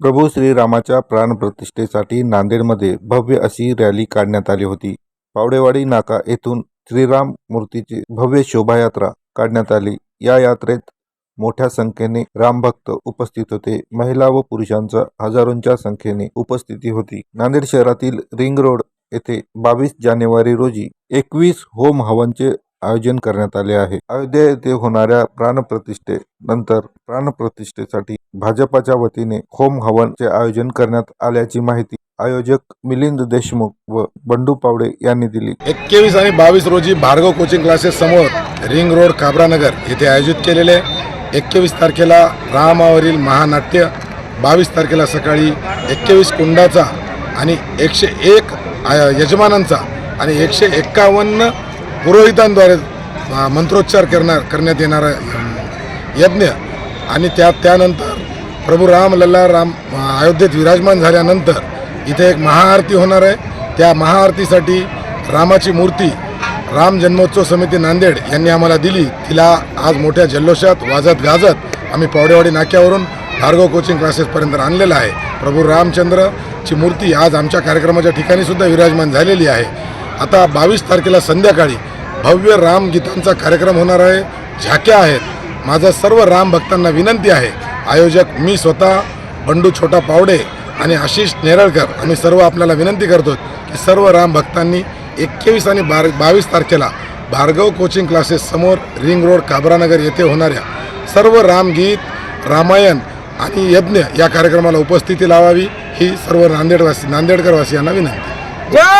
प्रभू श्रीरामाच्या प्राणप्रतिष्ठेसाठी नांदेडमध्ये भव्य अशी रॅली काढण्यात आली होती. पावडेवाडी नाका येथून श्रीराम मूर्तीची भव्य शोभायात्रा काढण्यात आली. या यात्रेत मोठ्या संख्येने रामभक्त उपस्थित होते. महिला व पुरुषांचा हजारोंच्या संख्येने उपस्थिती होती. नांदेड शहरातील रिंग रोड येथे बावीस जानेवारी रोजी एकवीस होम हवनचे आयोजन करण्यात आले आहे. अयोध्या येथे होणाऱ्या प्राणप्रतिष्ठे नंतर प्राणप्रतिष्ठेसाठी भाजपाच्या वतीने होम हवनचे आयोजन करण्यात आल्याची माहिती आयोजक मिलिंद देशमुख व बंडू पावडे यांनी दिली. एकवीस आणि बावीस रोजी भार्गव कोचिंग क्लासेस समोर रिंग रोड काबरानगर येथे आयोजित केलेले एकवीस तारखेला रामावरील महानाट्य बावीस तारखेला सकाळी एकवीस कुंडाचा आणि एकशे एक यजमानांचा आणि एकशे एक्कावन्न पुरोहितांद्वारे मंत्रोच्चार करणार करण्यात येणारा यज्ञ. आणि त्या त्यानंतर प्रभू राम लल्ला राम अयोध्येत विराजमान झाल्यानंतर इथे एक महाआरती होणार आहे. त्या महाआरतीसाठी रामाची मूर्ती राम जन्मोत्सव समिती नांदेड यांनी आम्हाला दिली. तिला आज मोठ्या जल्लोषात वाजत गाजत आम्ही पावडेवाडी नाक्यावरून भार्गव कोचिंग क्लासेसपर्यंत आणलेला आहे. प्रभू रामचंद्रची मूर्ती आज आमच्या कार्यक्रमाच्या ठिकाणीसुद्धा विराजमान झालेली आहे. आता बावीस तारखेला संध्याकाळी भव्य रामगीतांचा कार्यक्रम होणार आहे. झाक्या आहेत. माझं सर्व राम भक्तांना विनंती आहे. आयोजक मी स्वतः बंडू छोटा पावडे आणि आशिष नेरळकर आम्ही सर्व आपल्याला विनंती करतो की सर्व राम भक्तांनी एकवीस आणि बार बावीस तारखेला भार्गव कोचिंग क्लासेस समोर रिंग रोड काबरानगर येथे होणाऱ्या सर्व रामगीत रामायण आणि यज्ञ या कार्यक्रमाला उपस्थिती लावावी. ही सर्व नांदेडवासी नांदेडकरवासियांना विनंती.